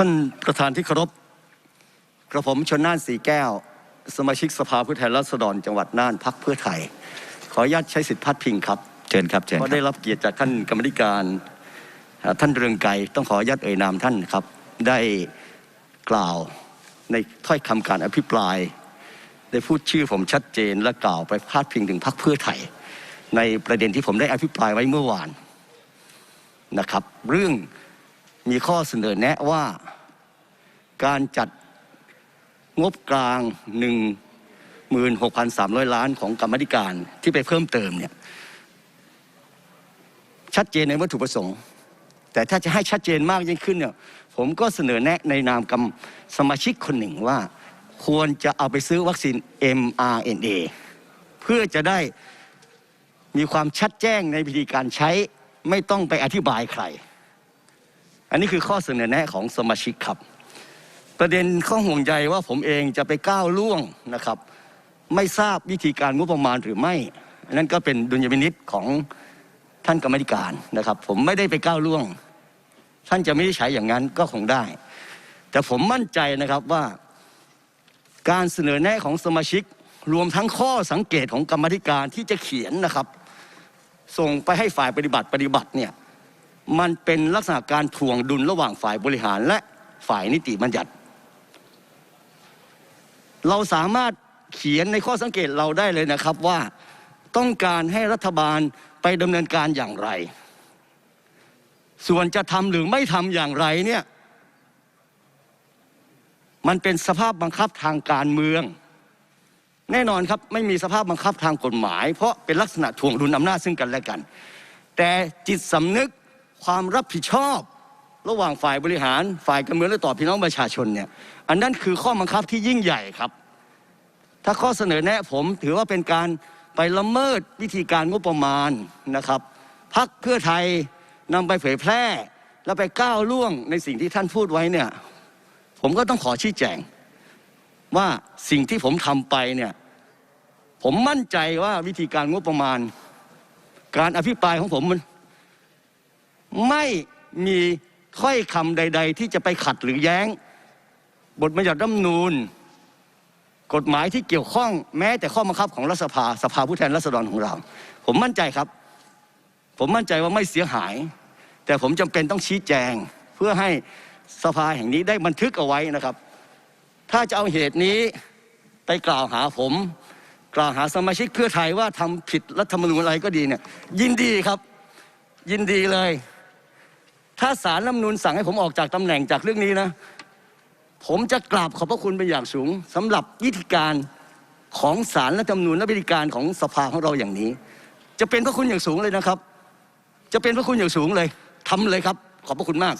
ท่านประธานที่เคารพกระผมชนน่านสีแก้ว สมาชิกสภาผู้แทนราษฎรจังหวัดน่านพักเพื่อไทย ขออนุญาตใช้สิทธิพัดพิงครับเชิญครับเชิญเพคราะได้รับรับเกียรติจากท่านกรรมธิการเอ่อท่านเรืองไกรต้องขออนุญาตเอ่ยนามท่านครับ ได้กล่าวในถ้อยคำการอภิปราย ได้พูดชื่อผมชัดเจนและกล่าวไปพาดพิงถึงพรรคเพื่อไทย ในประเด็นที่ผมได้อภิปรายไว้เมื่อวานนะครับ เรื่อง มีข้อเสนอแนะว่าการจัดงบกลาง 16,300 ล้านของกรรมธิการที่ไปเพิ่มเติมเนี่ยชัดเจนในวัตถุประสงค์ แต่ถ้าจะให้ชัดเจนมากยิ่งขึ้นเนี่ยผมก็เสนอแนะในนามกรรมสมาชิกคนหนึ่งว่า ควรจะเอาไปซื้อวัคซีน mRNA เพื่อจะได้มีความชัดแจ้งในวิธีการใช้ไม่ต้องไปอธิบายใคร อันนี้คือข้อเสนอแนะของสมาชิกครับ ประเด็นข้อห่วงใยว่าผมเองจะไปก้าวล่วงนะครับ ไม่ทราบวิธีการงบประมาณหรือไม่นนั้นก็เป็นดุลยพินิษของท่านกรรมธิการนะครับ ผมไม่ได้ไปก้าวล่วง ท่านจะไม่ได้ใช้อย่างนั้นก็คงได้ แต่ผมมั่นใจนะครับว่าการเสนอแนะของสมาชิกรวมทั้งข้อสังเกตของกรรมธิการที่จะเขียนนะครับ ส่งไปให้ฝ่ายปฏิบัติปฏิบัติเนี่ย มันเป็นลักษณะการถ่วงดุลระหว่างฝ่ายบริหารและฝ่ายนิติบัญญัติ เราสามารถเขียนในข้อสังเกตเราได้เลยนะครับว่าต้องการให้รัฐบาลไปดำเนินการอย่างไร ส่วนจะทำหรือไม่ทำอย่างไรเนี่ยมันเป็นสภาพบังคับทางการเมือง แน่นอนครับไม่มีสภาพบังคับทางกฎหมาย เพราะเป็นลักษณะถ่วงดุลอำนาจซึ่งกันและกัน แต่จิตสำนึก ความรับผิดชอบ ระหว่างฝ่ายบริหาร ฝ่ายการเมืองและต่อพี่น้องประชาชนเนี่ยอันนั้นคือข้อบังคับที่ยิ่งใหญ่ครับ ถ้าข้อเสนอแนะผมถือว่าเป็นการไปละเมิดวิธีการงบประมาณนะครับพักเพื่อไทยนำไปเผยแพร่ แล้วไปก้าวล่วงในสิ่งที่ท่านพูดไว้เนี่ยผมก็ต้องขอชี้แจง ว่าสิ่งที่ผมทำไปเนี่ยผมมั่นใจว่าวิธีการงบประมาณ การอภิปรายของผมมัน ไม่มีถ้อยคำใด ๆ ที่จะไปขัดหรือแย้ง บทบัญญัติรัฐธรรมนูญกฎหมายที่เกี่ยวข้องแม้แต่ข้อบังคับของรัฐสภาสภาผู้แทนราษฎรของเรา ผมมั่นใจครับ ผมมั่นใจว่าไม่เสียหาย แต่ผมจำเป็นต้องชี้แจง เพื่อให้สภาแห่งนี้ได้บันทึกเอาไว้นะครับ ถ้าจะเอาเหตุนี้ไปกล่าวหาผม กล่าวหาสมาชิกเพื่อไทยว่าทำผิดรัฐธรรมนูญอะไรก็ดีเนี่ยยินดีครับ ยินดีเลย ถ้าสารรัฐมนูญสั่งให้ผมออกจากตำแหน่งจากเรื่องนี้นะผมจะกราบขอบพระคุณเป็นอย่างสูงสำหรับวิธีการของสารและจำนูญและวิธีการของสภาของเราอย่างนี้ จะเป็นพระคุณอย่างสูงเลยนะครับ จะเป็นพระคุณอย่างสูงเลยทำเลยครับ ขอบพระคุณมาก